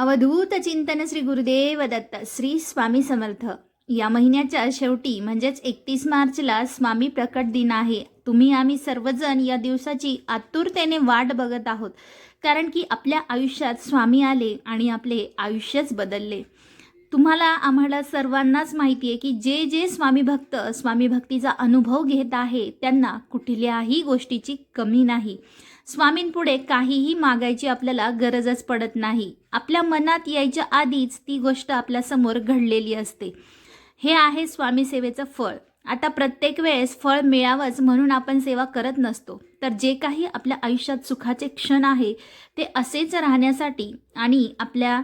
अवधूत चिंतन श्री गुरुदेव दत्त श्री स्वामी समर्थ. या महिन्याच्या शेवटी म्हणजेच एकतीस मार्चला स्वामी प्रकट दिन आहे. तुम्ही आम्ही सर्वजण या दिवसाची आतुरतेने वाट बघत आहोत. कारण की आपल्या आयुष्यात स्वामी आले आणि आपले आयुष्यच बदलले. तुम्हाला आम्हाला सर्वांनाच माहिती आहे की जे जे स्वामी भक्त स्वामी भक्तीचा अनुभव घेत आहे त्यांना कुठल्याही गोष्टीची कमी नाही. स्वामींपुढे काहीही मागायची आपल्याला गरजच पडत नाही. आपल्या मनात यायच्या आधीच ती गोष्ट आपल्यासमोर घडलेली असते. हे आहे स्वामी सेवेचं फळ. आता प्रत्येक वेळेस फळ मिळावंच म्हणून आपण सेवा करत नसतो. तर जे काही आपल्या आयुष्यात सुखाचे क्षण आहे ते असेच राहण्यासाठी आणि आपल्या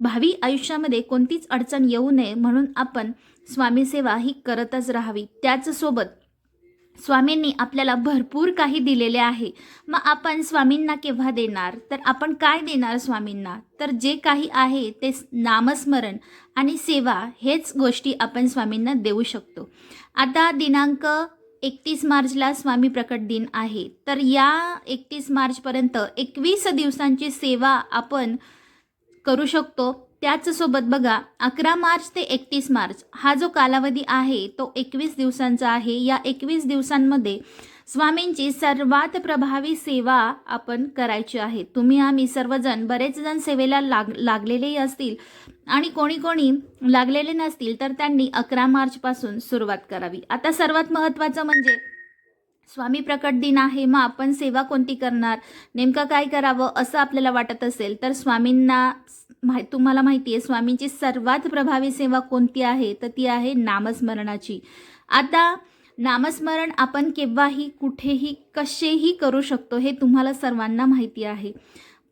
भावी आयुष्यामध्ये कोणतीच अडचण येऊ नये म्हणून आपण स्वामी सेवा ही करतच राहावी. त्याचसोबत स्वामींनी आपल्याला भरपूर काही दिलेले आहे. मग आपण स्वामींना केव्हा देणार? तर आपण काय देणार स्वामींना? तर जे काही आहे ते नामस्मरण आणि सेवा हेच गोष्टी आपण स्वामींना देऊ शकतो. आता दिनांक एकतीस मार्चला स्वामी प्रकट दिन आहे. तर या एकतीस मार्चपर्यंत एकवीस दिवसांची सेवा आपण करू शकतो. त्याचसोबत बघा अकरा मार्च ते एकतीस मार्च हा जो कालावधी आहे तो एकवीस दिवसांचा आहे. या एकवीस दिवसांमध्ये स्वामींची सर्वात प्रभावी सेवा आपण करायची आहे. तुम्ही आम्ही सर्वजण बरेच जण सेवेला लाग लागलेलेही असतील आणि कोणी कोणी लागलेले नसतील तर त्यांनी अकरा मार्चपासून सुरुवात करावी. आता सर्वात महत्त्वाचं म्हणजे स्वामी प्रकट दिन आहे मग आपण सेवा कोणती करणार? नेमकं काय करावं असं आपल्याला वाटत असेल तर स्वामींना माहि तुम्हाला माहिती आहे स्वामींची सर्वात प्रभावी सेवा कोणती आहे? तर ती आहे नामस्मरणाची. आता नामस्मरण आपण केव्हाही कुठेही कसेही करू शकतो हे तुम्हाला सर्वांना माहिती आहे.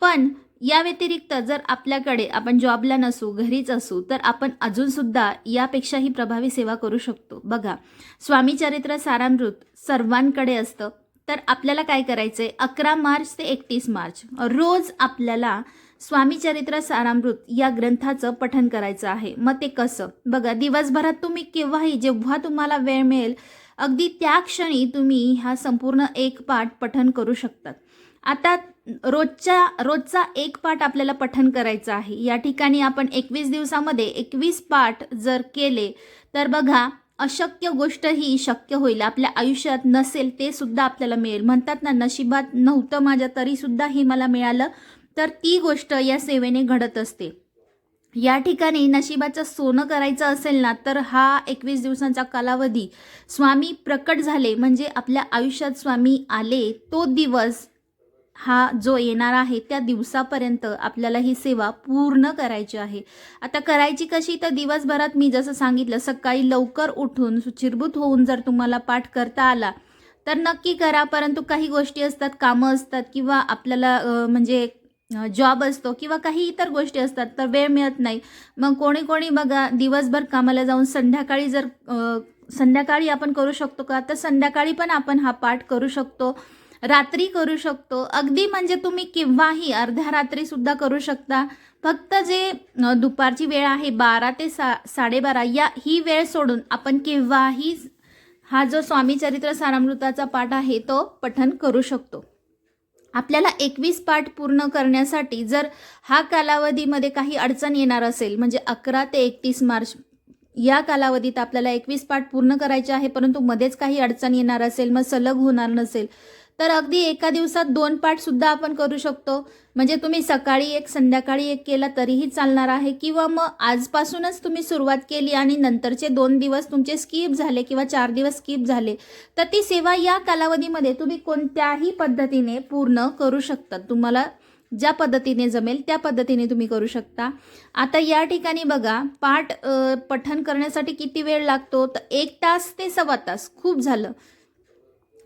पण या व्यतिरिक्त जर आपल्याकडे आपण जॉबला नसू घरीच असू तर आपण अजूनसुद्धा यापेक्षाही प्रभावी सेवा करू शकतो. बघा स्वामी चरित्र सारामृत सर्वांकडे असतं. तर आपल्याला काय करायचं आहे अकरा मार्च ते एकतीस मार्च. रोज आपल्याला स्वामी चरित्र सारामृत या ग्रंथाचं पठन करायचं आहे. मग ते कसं? बघा दिवसभरात तुम्ही केव्हाही जेव्हा तुम्हाला वेळ मिळेल अगदी त्या क्षणी तुम्ही हा संपूर्ण एक पाठ पठन करू शकतात. आता रोजच्या रोजचा एक पाठ आपल्याला पठन करायचं आहे. या ठिकाणी आपण एकवीस दिवसामध्ये एकवीस पाठ जर केले तर बघा अशक्य गोष्ट ही शक्य होईल. आपल्या आयुष्यात नसेल ते सुद्धा आपल्याला मिळेल. म्हणतात ना नशिबात नव्हतं माझ्या तरीसुद्धा हे मला मिळालं. तर ती गोष्ट या सेवेने घडत असते. या ठिकाणी नशिबाचं सोनं करायचं असेल ना तर हा एकवीस दिवसांचा कालावधी स्वामी प्रकट झाले. म्हणजे आपल्या आयुष्यात स्वामी आले तो दिवस हा जो येणार आहे त्या दिवसापर्यंत आपल्याला ही सेवा पूर्ण करायची आहे. आता करायची कशी? तर दिवसभरात मी जसं सांगितलं सकाळी लवकर उठून सुचिरभूत होऊन जर तुम्हाला पाठ करता आला तर नक्की करा. परंतु काही गोष्टी असतात कामं असतात किंवा आपल्याला म्हणजे जॉब असतो किंवा काही इतर गोष्टी असतात तर वेळ मिळत नाही. मग कोणी कोणी बघा दिवसभर कामाला जाऊन संध्याकाळी जर संध्याकाळी आपण करू शकतो का? तर संध्याकाळी पण आपण हा पाठ करू शकतो रात्री करू शकतो. अगदी म्हणजे तुम्ही केव्हाही अर्ध्या रात्रीसुद्धा करू शकता. फक्त जे दुपारची वेळ आहे बारा ते सा साडेबारा या ही वेळ सोडून आपण केव्हाही हा जो स्वामी चरित्र सारामृताचा पाठ आहे तो पठन करू शकतो. आपल्याला एकवीस पाठ पूर्ण करण्यासाठी जर हा कालावधीमध्ये काही अडचण येणार असेल म्हणजे अकरा ते एकतीस मार्च या कालावधीत आपल्याला एकवीस पाठ पूर्ण करायचे आहे परंतु मध्येच काही अडचण येणार असेल मग सलग होणार नसेल तर अगदी एका दिवसात दोन पाठ सुद्धा आपण करू शकतो. म्हणजे तुम्ही सकाळी एक संध्याकाळी एक केला तरीही चालणार आहे किंवा मग आजपासूनच तुम्ही सुरुवात केली आणि नंतरचे दोन दिवस तुमचे स्किप झाले किंवा चार दिवस स्किप झाले तर ती सेवा या कालावधीमध्ये तुम्ही कोणत्याही पद्धतीने पूर्ण करू शकता. तुम्हाला ज्या पद्धतीने जमेल त्या पद्धतीने तुम्ही करू शकता. आता या ठिकाणी बघा पाठ पठण करण्यासाठी किती वेळ लागतो? तर एक तास ते सव्वा तास खूप झालं.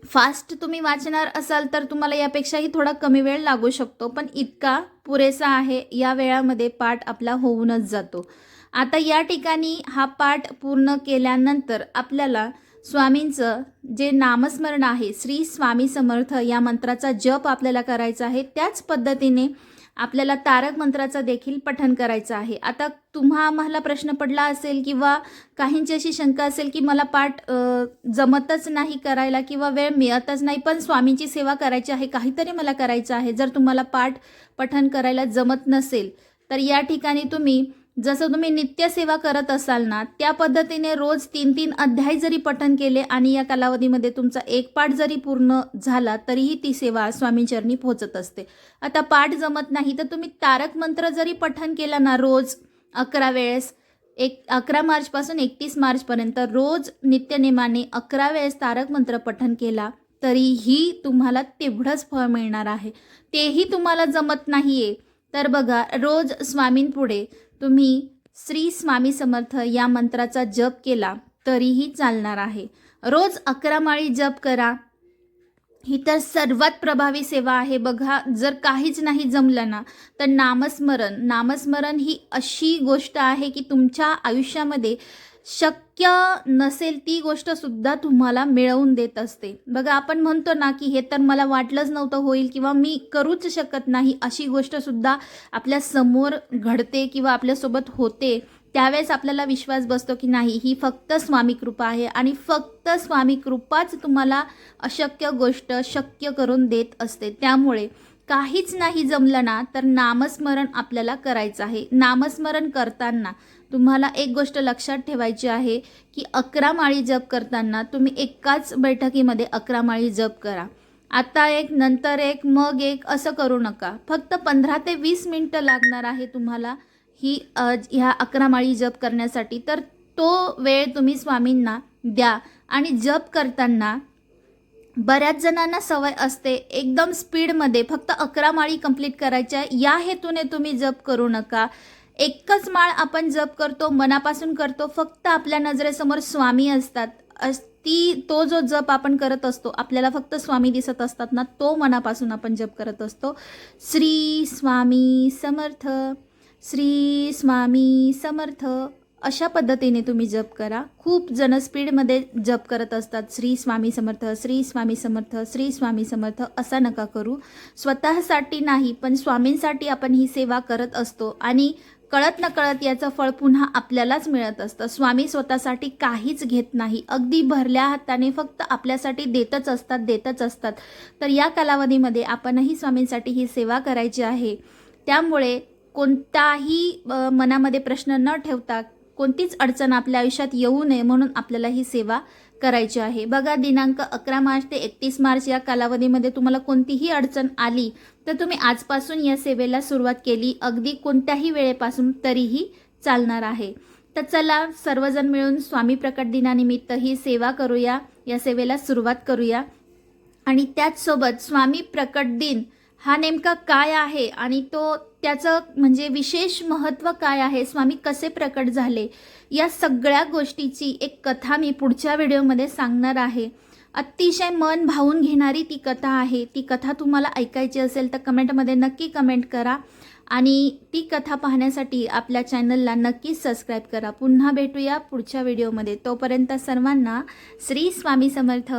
फास्ट तुम्ही वाचणार असाल तर तुम्हाला यापेक्षाही थोडा कमी वेळ लागू शकतो पण इतका पुरेसा आहे या वेळामध्ये पाठ आपला होऊनच जातो. आता या ठिकाणी हा पाठ पूर्ण केल्यानंतर आपल्याला स्वामींचं जे नामस्मरण आहे श्री स्वामी समर्थ या मंत्राचा जप आपल्याला करायचा आहे त्याच पद्धतीने आपल्याला तारक मंत्राचा देखील पठन करायचं आहे. आता तुम्हा आम्हाला प्रश्न पडला असेल किंवा काहींची अशी शंका असेल की मला पाठ जमतच नाही करायला किंवा वेळ मिळतच नाही पण स्वामींची सेवा करायची आहे काहीतरी मला करायचं आहे. जर तुम्हाला पाठ पठन करायला जमत नसेल तर या ठिकाणी तुम्ही जसं तुम्ही नित्यसेवा करत असाल ना त्या पद्धतीने रोज तीन तीन अध्याय जरी पठन केले आणि या कालावधीमध्ये तुमचा एक पाठ जरी पूर्ण झाला तरीही ती सेवा स्वामीचरणी पोहोचत असते. आता पाठ जमत नाही तर तुम्ही तारक मंत्र जरी पठन केला ना रोज अकरा वेळेस एक अकरा मार्चपासून एकतीस मार्चपर्यंत रोज नित्यनेमाने अकरा वेळेस तारक मंत्र पठन केला तरीही तुम्हाला तेवढंच फळ मिळणार आहे. तेही तुम्हाला जमत नाही आहे तर बघा रोज स्वामींपुढे तुम्ही श्री स्वामी समर्थ या मंत्राचा जप केला तरीही चालणार आहे. रोज अकरा माळी जप करा. ही तर सर्वात प्रभावी सेवा आहे. बघा जर काहीच नाही जमलं ना तर नामस्मरण. नामस्मरण ही अशी गोष्ट आहे की तुमच्या आयुष्यामध्ये शक्य नसेल ती गोष्ट सुद्धा तुम्हाला मिळवून देत असते. बघा आपण म्हणतो ना की हे तर मला वाटलंच नव्हतं होईल किंवा मी करूच शकत नाही अशी गोष्ट सुद्धा आपल्यासमोर घडते किंवा आपल्यासोबत होते. त्यावेळेस आपल्याला विश्वास बसतो की नाही ही फक्त स्वामी कृपा आहे आणि फक्त स्वामी कृपाच तुम्हाला अशक्य गोष्ट शक्य करून देत असते. त्यामुळे काहीच नाही जमलं ना तर नामस्मरण आपल्याला करायचं आहे. नामस्मरण करताना तुम्हाला एक गोष्ट लक्षात ठेवायची आहे की अकरा माळी जप करताना तुम्ही एकाच बैठकीमध्ये अकरा माळी जप करा. आता एक नंतर एक मग एक असं करू नका. फक्त पंधरा ते वीस मिनटं लागणार आहे तुम्हाला ही ह्या अकरा माळी जप करण्यासाठी तर तो वेळ तुम्ही स्वामींना द्या. आणि जप करताना बऱ्याच जणांना सवय असते एकदम स्पीडमध्ये फक्त अकरा माळी कंप्लीट करायच्या या हेतूने तुम्ही जप करू नका. एकच माळ आपण जप करतो मनापासून करतो फक्त आपल्या नजरेसमोर स्वामी असतात. अस- ती तो जो जप आपण करत असतो आपल्याला फक्त स्वामी दिसत असतात ना तो मनापासून आपण जप करत असतो. श्री स्वामी समर्थ. श्री स्वामी समर्थ. अशा पद्धतीने तुम्ही जप करा. खूप जण स्पीडमध्ये जप करत असतात. श्री स्वामी समर्थ श्री स्वामी समर्थ श्री स्वामी समर्थ असा नका करू. स्वतःसाठी नाही पण स्वामींसाठी आपण ही सेवा करत असतो. आणि कळत न कळत याचं फळ पुन्हा आपल्यालाच मिळत असतं. स्वामी स्वतःसाठी काहीच घेत नाही. अगदी भरल्या हाताने फक्त आपल्यासाठी देतच असतात देतच असतात. तर या कालावधीमध्ये आपणही स्वामींसाठी ही सेवा करायची आहे. त्यामुळे कोणताही मनामध्ये प्रश्न न ठेवता कोणतीच अडचण आपल्या आयुष्यात येऊ नये म्हणून आपल्याला ही सेवा करायची आहे. बघा दिनांक अकरा मार्च ते एकतीस मार्च या कालावधीमध्ये तुम्हाला कोणतीही अडचण आली तर तुम्ही आजपासून या सेवेला सुरुवात केली. अगदी कोणत्याही वेळेपासून तरीही चालणार आहे. तर चला सर्वजण मिळून स्वामी प्रकट दिनानिमित्त ही सेवा करूया या सेवेला सुरुवात करूया. आणि त्याचसोबत स्वामी प्रकट दिन हा नेमका काय आहे आणि तो त्याचं म्हणजे विशेष महत्त्व काय आहे स्वामी कसे प्रकट झाले या सगळ्या गोष्टीची एक कथा मी पुढच्या व्हिडिओमध्ये सांगणार आहे. अतिशय मन भावून घेणारी ती कथा आहे. ती कथा तुम्हाला ऐकायची असेल तर कमेंटमध्ये नक्की कमेंट करा आणि ती कथा पाहण्यासाठी आपल्या चॅनलला नक्कीच सबस्क्राईब करा. पुन्हा भेटूया पुढच्या व्हिडिओमध्ये. तोपर्यंत सर्वांना श्री स्वामी समर्थ.